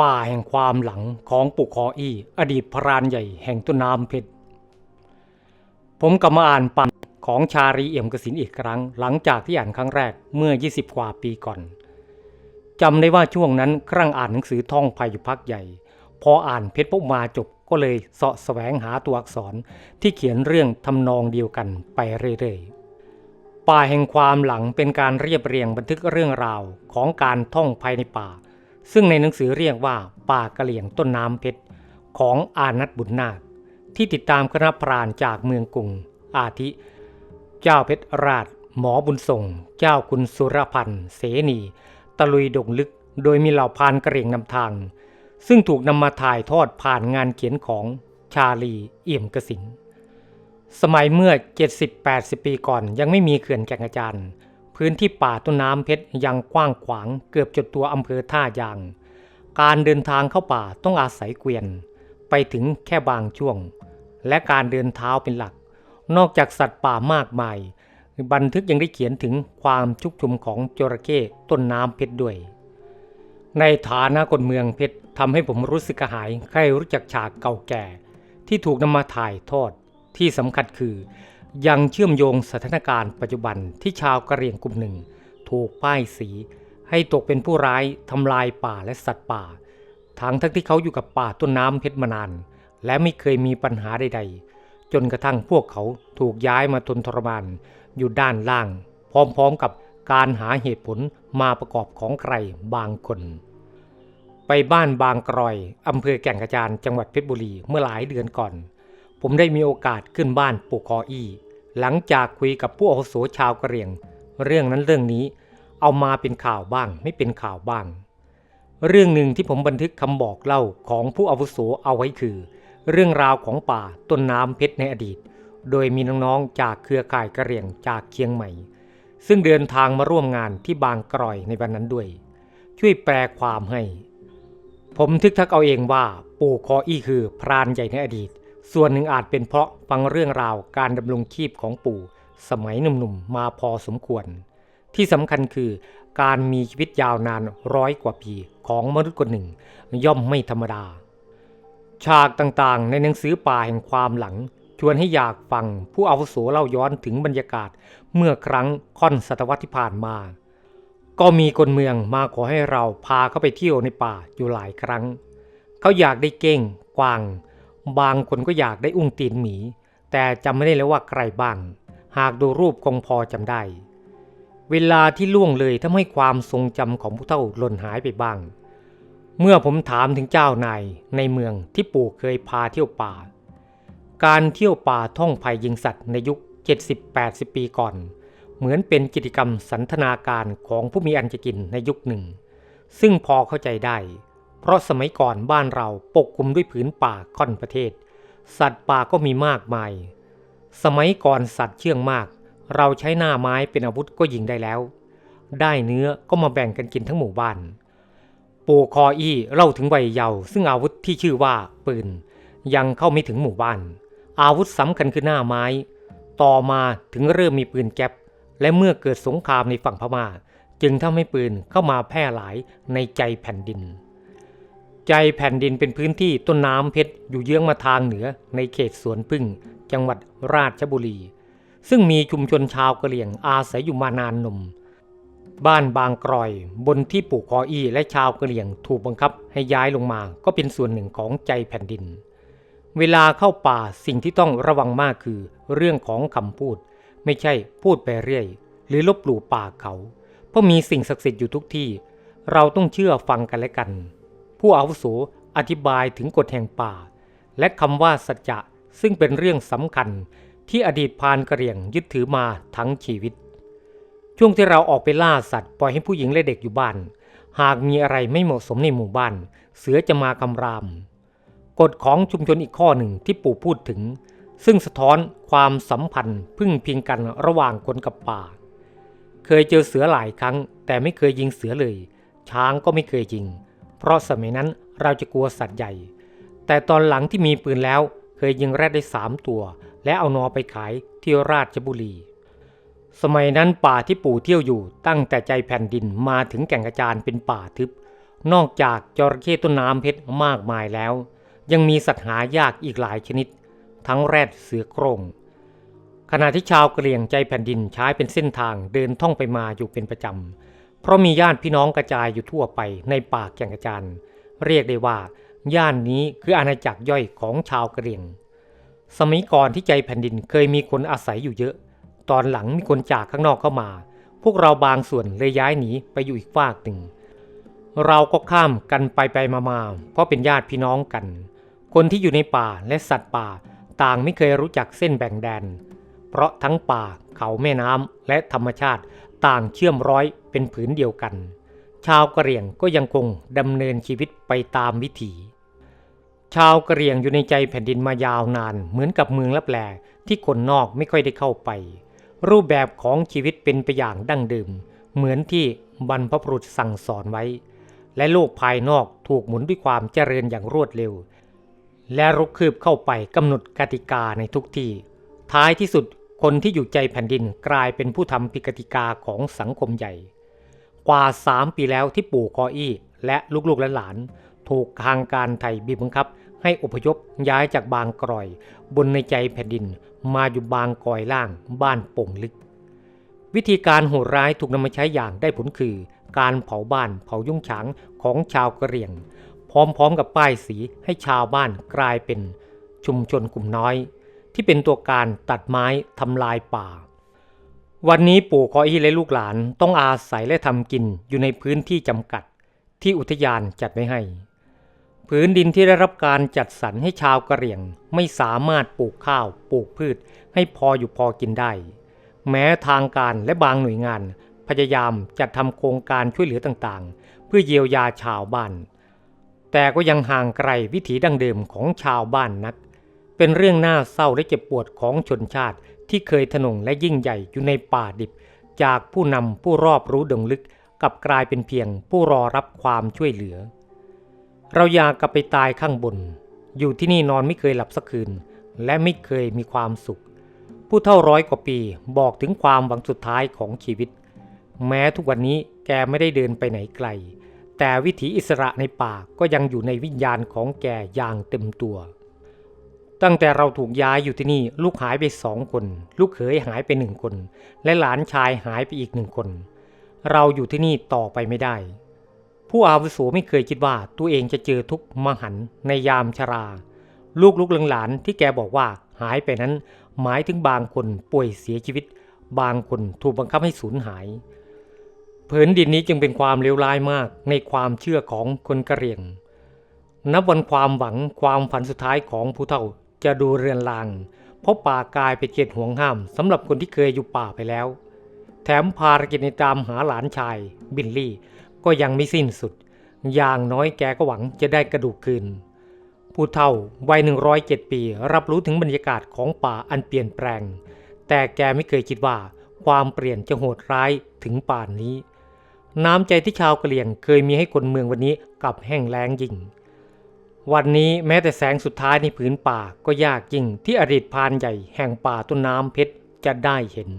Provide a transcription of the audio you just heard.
ป่าแห่งความหลังของปุคออี้อดีตพรานใหญ่แห่งต้นน้ำเพชร ผมกลับมาอ่านปันของชารีเอี่ยมกสินอีกครั้ง หลังจากที่อ่านครั้งแรกเมื่อ 20 กว่าปีก่อนจำได้ว่าช่วงนั้นครั้งอ่านหนังสือท่องภัยอยู่พักใหญ่ พออ่านเพชรปุ๊บมาจบก็เลยเสาะแสวงหาตัวอักษรที่เขียนเรื่องทำนองเดียวกันไปเรื่อยๆ ป่าแห่งความหลังเป็นการเรียบเรียงบันทึกเรื่องราวของการท่องภายในป่า ซึ่งในหนังสือเรียกว่าป่ากะเหลี่ยงต้นน้ำเพชรของอานัทบุญนาค ที่ติดตามคณะพรานจากเมืองกรุง อาทิ เจ้าเพชรราช หมอบุญส่ง เจ้าคุณสุรพันธ์เสนี ตะลุยดงลึก โดยมีเหล่าพานกระเหรี่ยงนำทาง ซึ่งถูกนำมาถ่ายทอดผ่านงานเขียนของชาลีเอี่ยมกสิน สมัยเมื่อ 70-80 ปีก่อนยังไม่มีเขื่อนแก่งกระจาน พื้นที่ป่าต้นน้ำเพชรยังกว้างขวางเกือบจดตัวอำเภอท่ายาง การเดินทางเข้าป่าต้องอาศัยเกวียน ไปถึงแค่บางช่วง และการเดินเท้าเป็นหลัก นอกจากสัตว์ป่ามากมาย บันทึกยังได้เขียนถึงความชุกชุมของจระเข้ต้นน้ำเพชรด้วย ในฐานะคนเมืองเพชรทำให้ผมรู้สึกกระหายใครรู้จักฉากเก่าแก่ ที่ถูกนำมาถ่ายทอดที่สำคัญคือ ยังเชื่อมโยงสถานการณ์ปัจจุบันที่ชาวกะเหรี่ยงกลุ่มหนึ่ง ถูกป้ายสี ให้ตกเป็นผู้ร้ายทำลายป่าและสัตว์ป่า ทั้งทั้งที่เขาอยู่กับป่าต้นน้ำเพชรมานาน และไม่เคยมีปัญหาใดๆ จนกระทั่งพวกเขาถูกย้ายมาทนทรมานอยู่ด้านล่าง พร้อมๆกับการหาเหตุผลมาประกอบของใครบางคน ไปบ้านบางกรอยอำเภอแก่งกระจานจังหวัดเพชรบุรีเมื่อหลายเดือนก่อน ผมได้มีโอกาสขึ้นบ้านปู่คออี้หลังจากคุยกับผู้อาวุโสชาวกะเหรี่ยง เรื่องนั้นเรื่องนี้ เอามาเป็นข่าวบ้าง ไม่เป็นข่าวบ้าง เรื่องหนึ่งที่ผมบันทึกคำบอกเล่าของผู้อาวุโสเอาไว้คือ เรื่องราวของป่าต้นน้ำเพชรในอดีต โดยมีน้องๆจากเครือข่ายกะเหรี่ยงจากเชียงใหม่ ซึ่งเดินทางมาร่วมงานที่บางกรอยในวันนั้นด้วย ช่วยแปลความให้ ผมทึกทักเอาเองว่าปู่คออี้คือพรานใหญ่ในอดีต ส่วนหนึ่งอาจเป็นเพราะฟังเรื่องราวการดำรงชีพของปู่สมัยหนุ่มๆมาพอสมควร ที่สำคัญคือการมีชีวิตยาวนานร้อยกว่าปีของมนุษย์คนหนึ่ง ย่อมไม่ธรรมดา ฉากต่างๆ ในหนังสือป่าแห่งความหลัง ชวนให้อยากฟังผู้อาวุโสเล่าย้อนถึงบรรยากาศเมื่อครั้งค่อนศตวรรษที่ผ่านมา ก็มีคนเมืองมาขอให้เราพาเขาไปเที่ยวในป่าอยู่หลายครั้ง เขาอยากได้เก้งกวาง บางคนก็อยากได้อุ้งตีนหมี แต่จำไม่ได้แล้วว่าใครบ้าง หากดูรูปคงพอจำได้ เวลาที่ล่วงเลยทำให้ความทรงจำของผู้เฒ่าหล่นหายไปบ้าง เมื่อผมถามถึงเจ้านายในเมืองที่ปู่เคยพาเที่ยวป่า การเที่ยวป่าท่องภัยยิงสัตว์ในยุค 70-80 ปีก่อน เหมือนเป็นกิจกรรมสันทนาการของผู้มีอันจะกินในยุคหนึ่ง ซึ่งพอเข้าใจได้ เพราะสมัยก่อนบ้านเราปกคลุมด้วยผืนป่าค่อนประเทศ สัตว์ป่าก็มีมากมาย สมัยก่อนสัตว์เชื่องมาก เราใช้หน้าไม้เป็นอาวุธก็ยิงได้แล้ว ได้เนื้อก็มาแบ่งกันกินทั้งหมู่บ้าน ปู่คออี้เล่าถึงวัยเยาว์ซึ่งอาวุธที่ชื่อว่าปืน ยังเข้าไม่ถึงหมู่บ้าน อาวุธสำคัญคือหน้าไม้ ต่อมาถึงเริ่มมีปืนแก๊ปและเมื่อเกิดสงครามในฝั่งพม่า จึงทำให้ปืนเข้ามาแพร่หลายในใจแผ่นดิน ใจแผ่นดินเป็นพื้นที่ต้นน้ำเพชรอยู่เยื้องมาทางเหนือในเขตสวนพึ่ง จังหวัดราชบุรี ซึ่งมีชุมชนชาวกะเหรี่ยงอาศัยอยู่มานานนม บ้านบางกรอยบนที่ปู่คออี้และชาวกะเหรี่ยงถูกบังคับให้ย้ายลงมาก็เป็นส่วนหนึ่งของใจแผ่นดิน เวลาเข้าป่าสิ่งที่ต้องระวังมากคือ เรื่องของคำพูด ไม่ใช่พูดไปเรื่อย หรือลบหลู่ป่าเขา เพราะมีสิ่งศักดิ์สิทธิ์อยู่ทุกที่ เราต้องเชื่อฟังกันและกัน ผู้อาวุโสอธิบายถึงกฎแห่งป่า และคำว่าสัจจะซึ่งเป็นเรื่องสำคัญที่อดีตพานกระเรียงยึดถือมาทั้งชีวิต ช่วงที่เราออกไปล่าสัตว์ปล่อยให้ผู้หญิงและเด็กอยู่บ้าน หากมีอะไรไม่เหมาะสมในหมู่บ้าน เสือจะมากำราม กฎของชุมชนอีกข้อหนึ่งที่ปู่พูดถึง ซึ่งสะท้อนความสัมพันธ์พึ่งพิงกันระหว่างคนกับป่า เคยเจอเสือหลายครั้ง แต่ไม่เคยยิงเสือเลย ช้างก็ไม่เคยยิง เพราะสมัยนั้นเราจะกลัวสัตว์ใหญ่ แต่ตอนหลังที่มีปืนแล้วเคยยิงแรดได้สามตัว และเอานอไปขายที่ราชบุรี สมัยนั้นป่าที่ปู่เที่ยวอยู่ตั้งแต่ใจแผ่นดินมาถึงแก่งกระจานเป็นป่าทึบ นอกจากจระเข้ต้นน้ำเพชรมากมายแล้ว ยังมีสัตว์หายากอีกหลายชนิด ทั้งแรดเสือโคร่งขณะที่ชาวกะเหรี่ยงใจแผ่นดินใช้เป็นเส้นทางเดินท่องไปมาอยู่เป็นประจำ เพราะมีญาติพี่น้องกระจายอยู่ทั่วไปในป่าแก่งกระจานเรียกได้ว่า ย่านนี้คืออาณาจักรย่อยของชาวกะเหรี่ยง สมัยก่อนที่ใจแผ่นดินเคยมีคนอาศัยอยู่เยอะ ตอนหลังมีคนจากข้างนอกเข้ามา พวกเราบางส่วนเลยย้ายหนีไปอยู่อีกฝากหนึ่งเราก็ข้ามกันไปไปมามาเพราะเป็นญาติพี่น้องกัน คนที่อยู่ในป่าและสัตว์ป่า ต่างไม่เคยรู้จักเส้นแบ่งแดน เพราะทั้งป่าเขาแม่น้ำและธรรมชาติต่างเชื่อมร้อยเป็นผืนเดียวกัน ชาวกะเหรี่ยงก็ยังคงดำเนินชีวิตไปตามวิถี ชาวกะเหรี่ยงอยู่ในใจแผ่นดินมายาวนานเหมือนกับเมืองลับแลที่คนนอกไม่ค่อยได้เข้าไป รูปแบบของชีวิตเป็นไปอย่างดั้งเดิมเหมือนที่บรรพบุรุษสั่งสอนไว้ และโลกภายนอกถูกหมุนด้วยความเจริญอย่างรวดเร็ว และรุกคืบเข้าไปกำหนดกติกาในทุกที่ ท้ายที่สุด คนที่อยู่ใจแผ่นดินกลายเป็นผู้ทำผิดกติกาของสังคมใหญ่ กว่าสามปีแล้วที่ปู่คออี้ และลูกๆและหลาน ถูกทางการไทยบีบบังคับ ให้อพยพย้ายจากบางกรอย บนในใจแผ่นดินมาอยู่บางกอยล่างบ้านโป่งลึก วิธีการโหดร้ายถูกนำมาใช้อย่างได้ผลคือ การเผาบ้านเผายุ่งฉางของชาวกะเหรี่ยง พร้อมๆกับป้ายสีให้ชาวบ้านกลายเป็นชุมชนกลุ่มน้อย ที่เป็นตัวการตัดไม้ทำลายป่า วันนี้ปู่คออี้และลูกหลานต้องอาศัยและทำกินอยู่ในพื้นที่จำกัดที่อุทยานจัดไว้ให้พื้นดินที่ได้รับการจัดสรรให้ชาวกะเหรี่ยงไม่สามารถปลูกข้าวปลูกพืชให้พออยู่พอกินได้ แม้ทางการและบางหน่วยงาน พยายามจัดทำโครงการช่วยเหลือต่างๆ เพื่อเยียวยาชาวบ้าน แต่ก็ยังห่างไกลวิถีดั้งเดิมของชาวบ้านนัก เป็นเรื่องน่าเศร้าและเจ็บปวดของชนชาติที่เคยทะนงและยิ่งใหญ่อยู่ในป่าดิบ จากผู้นำผู้รอบรู้ดงลึกกับกลายเป็นเพียงผู้รอรับความช่วยเหลือ เราอยากกลับไปตายข้างบน อยู่ที่นี่นอนไม่เคยหลับสักคืน และไม่เคยมีความสุข ผู้เท่าร้อยกว่าปีบอกถึงความหวังสุดท้ายของชีวิต แม้ทุกวันนี้แกไม่ได้เดินไปไหนไกล แต่วิถีอิสระในป่าก็ยังอยู่ในวิญญาณของแกอย่างเต็มตัว ตั้งแต่เราถูกย้ายอยู่ที่นี่ลูกหายไปสองคน ลูกเขยหายไปหนึ่งคน และหลานชายหายไปอีกหนึ่งคน เราอยู่ที่นี่ต่อไปไม่ได้ ผู้อาวุโสไม่เคยคิดว่าตัวเองจะเจอทุกมหันในยามชรา ลูกลูกหลานที่แกบอกว่าหายไปนั้น หมายถึงบางคนป่วยเสียชีวิต บางคนถูกบังคับให้สูญหายผืนดินนี้จึงเป็นความเลวร้ายมากในความเชื่อของคนกะเหรี่ยง นับวันความหวังความฝันสุดท้ายของผู้เฒ่า จะดูเรือนราง เพราะป่ากลายเป็นเขตห่วงห้ามสำหรับคนที่เคยอยู่ป่าไปแล้ว แถมภารกิจในตามหาหลานชาย บิลลี่ก็ยังไม่สิ้นสุด อย่างน้อยแกก็หวังจะได้กระดูกคืน ผู้เฒ่าวัย 107 ปี รับรู้ถึงบรรยากาศของป่าอันเปลี่ยนแปลง แต่แกไม่เคยคิดว่าความเปลี่ยนจะโหดร้ายถึงป่านนี้ น้ำใจที่ชาวกะเหรี่ยงเคยมีให้คนเมืองวันนี้กลับแห้งแล้งยิ่ง วันนี้แม้แต่แสงสุดท้ายในผืนป่าก็ยากยิ่งที่อดีตพานใหญ่แห่งป่าต้นน้ำเพชรจะได้เห็น